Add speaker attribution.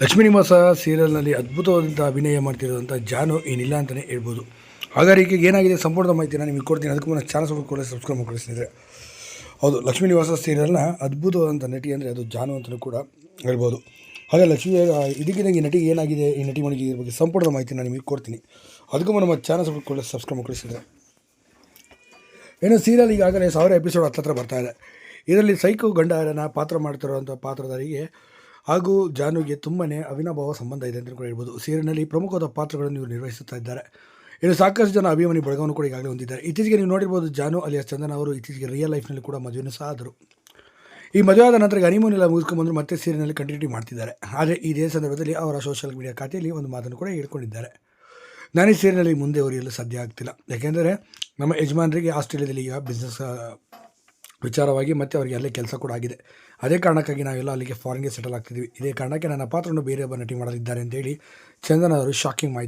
Speaker 1: ಲಕ್ಷ್ಮೀ ನಿವಾಸ ಸೀರಿಯಲ್ನಲ್ಲಿ ಅದ್ಭುತವಾದಂಥ ಅಭಿನಯ ಮಾಡ್ತಿರೋದಂಥ ಜಾನು ಏನಿಲ್ಲ ಅಂತಲೇ ಹೇಳ್ಬೋದು. ಹಾಗಾದ್ರೆ ಈಗ ಏನಾಗಿದೆ ಸಂಪೂರ್ಣ ಮಾಹಿತಿನ ನಿಮಗೆ ಕೊಡ್ತೀನಿ. ಅದಕ್ಕೂ ಮುನ್ನ ಚಾನಲ್ ಸ್ವಲ್ಪ ಕೂಡ ಸಬ್ಸ್ಕ್ರೈಬ್ ಮಾಡ್ಕೊಳಿಸಿದ್ರೆ ಹೌದು, ಲಕ್ಷ್ಮೀ ನಿವಾಸ ಸೀರಿಯಲ್ನ ಅದ್ಭುತವಾದಂಥ ನಟಿ ಅಂದರೆ ಅದು ಜಾನು ಅಂತಲೂ ಕೂಡ ಹೇಳ್ಬೋದು. ಹಾಗೆ ಲಕ್ಷ್ಮೀ, ಇದಕ್ಕಿಂತ ಈ ನಟಿಗೆ ಏನಾಗಿದೆ, ಈ ನಟಿ ಮಣಿಗೆ ಇದ್ರ ಬಗ್ಗೆ ಸಂಪೂರ್ಣ ಮಾಹಿತಿನ ನಿಮಗೆ ಕೊಡ್ತೀನಿ. ಅದಕ್ಕೂ ನಮ್ಮ ಚಾನಲ್ ಸ್ವಲ್ಪ ಕೂಡ ಸಬ್ಸ್ಕ್ರೈಬ್ ಮಾಡ್ಕೊಳಿಸಿದ್ರೆ ಏನು ಸೀರಿಯಲ್ ಈಗಾಗಲೇ ಸಾವಿರ ಎಪಿಸೋಡ್ ಹತ್ತತ್ರ ಬರ್ತಾ ಇದೆ. ಇದರಲ್ಲಿ ಸೈಕೋ ಗಂಡನ ಪಾತ್ರ ಮಾಡ್ತಿರುವಂಥ ಪಾತ್ರಧಾರಿಗೆ ಹಾಗೂ ಜಾನುಗೆ ತುಂಬನೇ ಅವಿನಾಭಾವ ಸಂಬಂಧ ಇದೆ ಅಂತ ಕೂಡ ಹೇಳ್ಬೋದು. ಸೀರಿಯಲ್ನಲ್ಲಿ ಪ್ರಮುಖವಾದ ಪಾತ್ರಗಳನ್ನು ಇವರು ನಿರ್ವಹಿಸುತ್ತಾ ಇದ್ದಾರೆ. ಇನ್ನು ಸಾಕಷ್ಟು ಜನ ಅಭಿಮಾನಿ ಬಳಗವನ್ನು ಕೂಡ ಈಗಾಗಲೇ ಹೊಂದಿದ್ದಾರೆ. ಇತ್ತೀಚೆಗೆ ನೀವು ನೋಡಿರ್ಬೋದು ಜಾನು ಅಲಿಯಾಸ್ ಚಂದನ್ ಅವರು ಇತ್ತೀಚೆಗೆ ರಿಯಲ್ ಲೈಫ್ನಲ್ಲಿ ಕೂಡ ಮದುವೆಯನ್ನು ಸಹ ಆದರು. ಈ ಮದುವೆ ಆದ ನಂತರ ಹನಿಮೂನ್ ಎಲ್ಲ ಮುಗಿಸ್ಕೊಂಡ್ಬಂದು ಮತ್ತೆ ಸೀರಿಯಲ್ನಲ್ಲಿ ಕಂಟಿನ್ಯೂ ಮಾಡ್ತಿದ್ದಾರೆ. ಆದರೆ ಇದೇ ಸಂದರ್ಭದಲ್ಲಿ ಅವರ ಸೋಷಿಯಲ್ ಮೀಡಿಯಾ ಖಾತೆಯಲ್ಲಿ ಒಂದು ಮಾತನ್ನು ಕೂಡ ಹೇಳ್ಕೊಂಡಿದ್ದಾರೆ. ನಾನು ಈ ಸೀರಿಯಲ್ನಲ್ಲಿ ಮುಂದೆ ಉರಿಯಲು ಸಾಧ್ಯ ಆಗ್ತಿಲ್ಲ. ಯಾಕೆಂದರೆ ನಮ್ಮ ಯಜಮಾನರಿಗೆ ಆಸ್ಟ್ರೇಲಿಯಾದಲ್ಲಿ ಈಗ ಬಿಸ್ನೆಸ್ ವಿಚಾರವಾಗಿ ಮತ್ತು ಅವರಿಗೆ ಅಲ್ಲೇ ಕೆಲಸ ಕೂಡ ಆಗಿದೆ. ಅದೇ ಕಾರಣಕ್ಕಾಗಿ ನಾವೆಲ್ಲ ಅಲ್ಲಿಗೆ ಫಾರಿನ್ಗೆ ಸೆಟಲ್ ಆಗ್ತಿದ್ವಿ. ಇದೇ ಕಾರಣಕ್ಕೆ ನನ್ನ ಪಾತ್ರವನ್ನು ಬೇರೆ ಒಬ್ಬ ನಟಿ ಮಾಡಲಿದ್ದಾರೆ ಅಂತೇಳಿ ಚಂದನ್ ಅವರು ಶಾಕಿಂಗ್ ಮಾಹಿತಿ